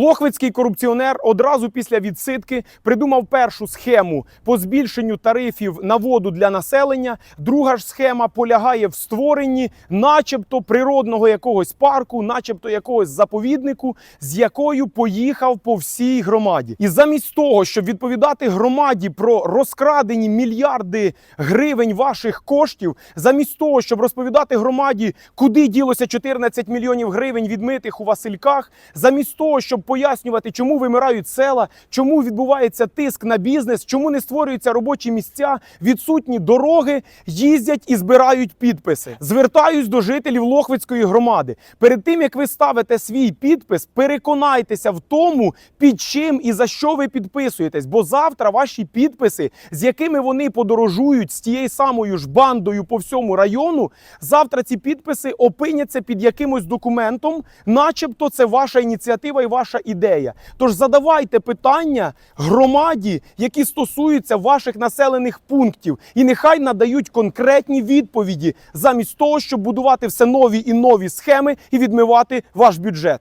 Лохвицький корупціонер одразу після відсидки придумав першу схему по збільшенню тарифів на воду для населення. Друга ж схема полягає в створенні, начебто, природного якогось парку, начебто якогось заповіднику, з якою поїхав по всій громаді. І замість того, щоб відповідати громаді про розкрадені мільярди гривень ваших коштів, замість того, щоб розповідати громаді, куди ділося 14 мільйонів гривень відмитих у Васильках, замість того, щоб пояснювати, чому вимирають села, чому відбувається тиск на бізнес, чому не створюються робочі місця, відсутні дороги, їздять і збирають підписи. Звертаюсь до жителів Лохвицької громади. Перед тим як ви ставите свій підпис, переконайтеся в тому, під чим і за що ви підписуєтесь. Бо завтра ваші підписи, з якими вони подорожують з тією самою ж бандою по всьому району, завтра ці підписи опиняться під якимось документом, начебто це ваша ініціатива і ваша ідея. Тож задавайте питання громаді, які стосуються ваших населених пунктів, і нехай надають конкретні відповіді замість того, щоб будувати все нові і нові схеми і відмивати ваш бюджет.